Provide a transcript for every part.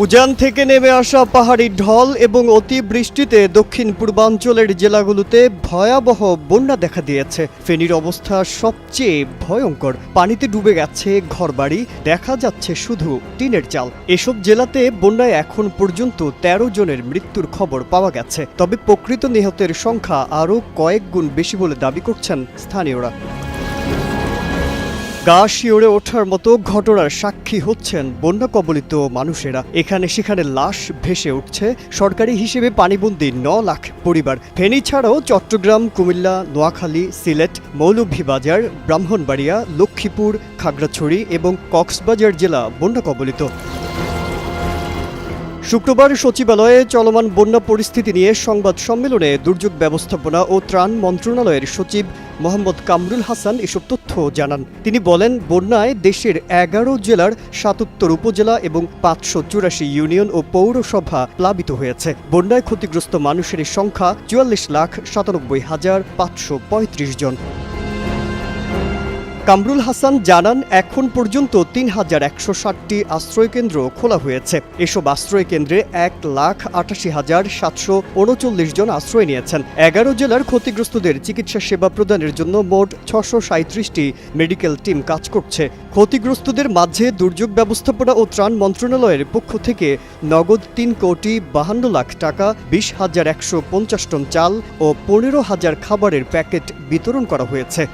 উজান থেকে নেমে আসা পাহাড়ি ঢল এবং অতিবৃষ্টিতে দক্ষিণ পূর্বাঞ্চলের জেলাগুলোতে ভয়াবহ বন্যা দেখা দিয়েছে। ফেনীর অবস্থা সবচেয়ে ভয়ঙ্কর। পানিতে ডুবে গেছে ঘরবাড়ি, দেখা যাচ্ছে শুধু টিনের চাল। এসব জেলাতে বন্যায় এখন পর্যন্ত ১৩ জনের মৃত্যুর খবর পাওয়া গেছে। তবে প্রকৃত নিহতের সংখ্যা আরও কয়েক গুণ বেশি বলে দাবি করছেন স্থানীয়রা। গা শিওরে ওঠার মতো ঘটনার সাক্ষী হচ্ছেন বন্যা কবলিত মানুষেরা। এখানে সেখানে লাশ ভেসে উঠছে। সরকারি হিসেবে পানিবন্দি ন লাখ পরিবার। ফেনী ছাড়াও চট্টগ্রাম, কুমিল্লা, নোয়াখালী, সিলেট, মৌলভীবাজার, ব্রাহ্মণবাড়িয়া, লক্ষ্মীপুর, খাগড়াছড়ি এবং কক্সবাজার জেলা বন্যা কবলিত। শুক্রবার সচিবালয়ে চলমান বন্যা পরিস্থিতি নিয়ে সংবাদ সম্মেলনে দুর্যোগ ব্যবস্থাপনা ও ত্রাণ মন্ত্রণালয়ের সচিব মোহাম্মদ কামরুল হাসান এসব তথ্য জানান। তিনি বলেন, বন্যায় দেশের এগারো জেলার সাতাত্তর উপজেলা এবং পাঁচশো চুরাশি ইউনিয়ন ও পৌরসভা প্লাবিত হয়েছে। বন্যায় ক্ষতিগ্রস্ত মানুষের সংখ্যা চুয়াল্লিশ লাখ সাতানব্বই হাজার পাঁচশো পঁয়ত্রিশ জন। কামরুল হাসান জানান, এখন পর্যন্ত তিন হাজার একশো ষাটটি আশ্রয়কেন্দ্র খোলা হয়েছে। এসব আশ্রয় কেন্দ্রে এক লাখ আটাশি হাজার সাতশো উনচল্লিশ জন আশ্রয় নিয়েছেন। এগারো জেলার ক্ষতিগ্রস্তদের চিকিৎসা সেবা প্রদানের জন্য মোট ছশো সাঁত্রিশটি মেডিকেল টিম কাজ করছে। ক্ষতিগ্রস্তদের মাঝে দুর্যোগ ব্যবস্থাপনা ও ত্রাণ মন্ত্রণালয়ের পক্ষ থেকে নগদ তিন কোটি বাহান্ন লাখ টাকা, বিশ হাজার একশো পঞ্চাশ টন চাল ও পনেরো হাজার খাবারের প্যাকেট বিতরণ করা হয়েছে।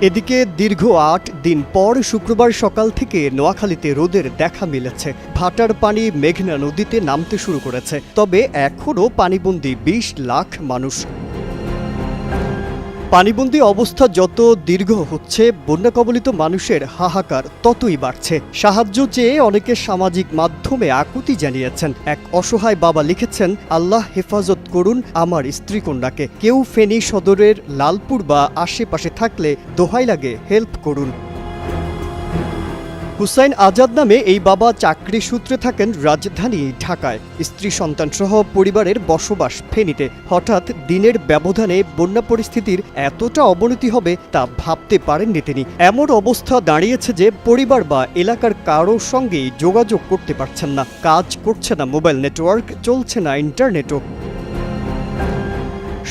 এদিকে দীর্ঘ আট দিন পর শুক্রবার সকাল থেকে নোয়াখালীতে রোদের দেখা মিলেছে। ভাটার পানি মেঘনা নদীতে নামতে শুরু করেছে। তবে এখনও পানিবন্দী বিশ লাখ মানুষ। পানিবন্দী অবস্থা যত দীর্ঘ হচ্ছে বন্যা কবলিত মানুষের হাহাকার ততই বাড়ছে। সাহায্য চেয়ে অনেকে সামাজিক মাধ্যমে আকুতি জানিয়েছেন। এক অসহায় বাবা লিখেছেন, আল্লাহ হেফাজত করুন আমার স্ত্রী কন্যাকে কেউ ফেনী সদরের লালপুর বা আশেপাশে থাকলে দোহাই লাগে, হেল্প করুন। হুসাইন আজাদ নামে এই বাবা চাকরি সূত্রে থাকেন রাজধানী ঢাকায়। স্ত্রী সন্তান সহ পরিবারের বসবাস ফেনীতে। হঠাৎ দিনের ব্যবধানে বন্যা পরিস্থিতির এতটা অবনতি হবে তা ভাবতে পারেননি তিনি। এমন অবস্থা দাঁড়িয়েছে যে পরিবার বা এলাকার কারোর সঙ্গেই যোগাযোগ করতে পারছেন না। কাজ করছে না, মোবাইল নেটওয়ার্ক চলছে না, ইন্টারনেটও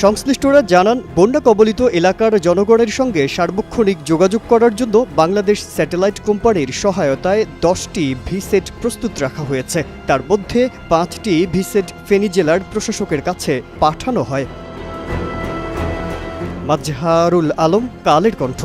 সংশ্লিষ্টরা জানান, বন্যা কবলিত এলাকার জনগণের সঙ্গে সার্বক্ষণিক যোগাযোগ করার জন্য বাংলাদেশ স্যাটেলাইট কোম্পানির সহায়তায় দশটি ভিসেট প্রস্তুত রাখা হয়েছে। তার মধ্যে পাঁচটি ভিসেট ফেনী জেলার প্রশাসকের কাছে পাঠানো হয়। মাজহারুল আলম, কালের কণ্ঠ।